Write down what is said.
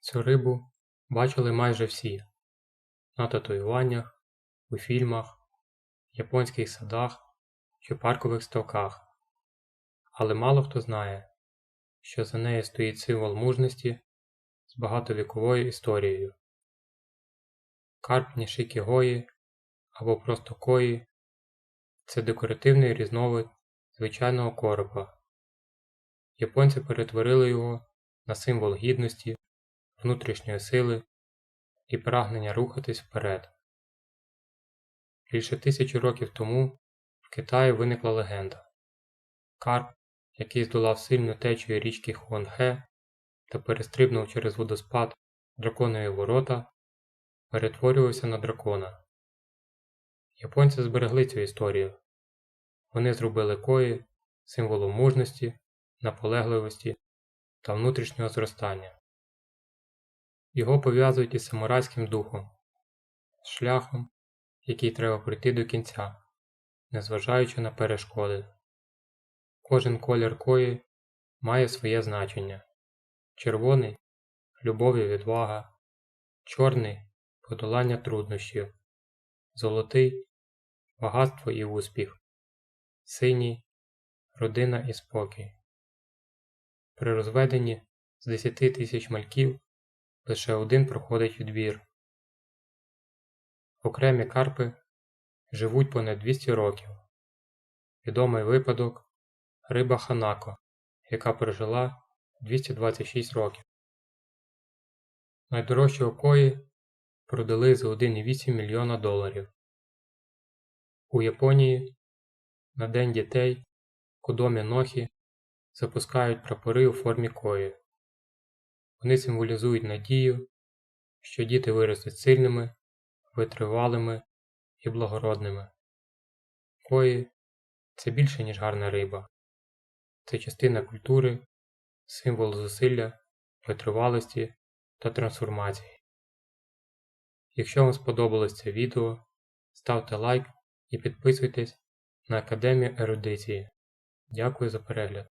Цю рибу бачили майже всі на татуюваннях, у фільмах, японських садах чи паркових ставках, але мало хто знає, що за нею стоїть символ мужності з багатовіковою історією. Карп нішикі-гої або просто кої – це декоративний різновид звичайного коропа. Японці перетворили його на символ гідності, внутрішньої сили і прагнення рухатись вперед. Більше тисячі років тому в Китаї виникла легенда. Карп, який здолав сильну течію річки Хуанхе та перестрибнув через водоспад Драконові ворота, перетворювався на дракона. Японці зберегли цю історію. Вони зробили кої символом мужності, наполегливості та внутрішнього зростання. Його пов'язують із самурайським духом, з шляхом, який треба пройти до кінця, незважаючи на перешкоди. Кожен колір кої має своє значення. Червоний любов і відвага, чорний подолання труднощів, золотий багатство і успіх, синій родина і спокій. При розведенні з 10 тисяч мальків лише один проходить відбір. Окремі карпи живуть понад 200 років. Відомий випадок риба Ханако, яка прожила 226 років. Найдорожчого кої продали за 1,8 мільйона доларів. У Японії на День дітей Кодомі Нохі запускають прапори у формі кої. Вони символізують надію, що діти виростуть сильними, витривалими і благородними. Кої це більше, ніж гарна риба. Це частина культури, символ зусилля, витривалості та трансформації. Якщо вам сподобалось це відео, ставте лайк і підписуйтесь на Академію ерудиції. Дякую за перегляд!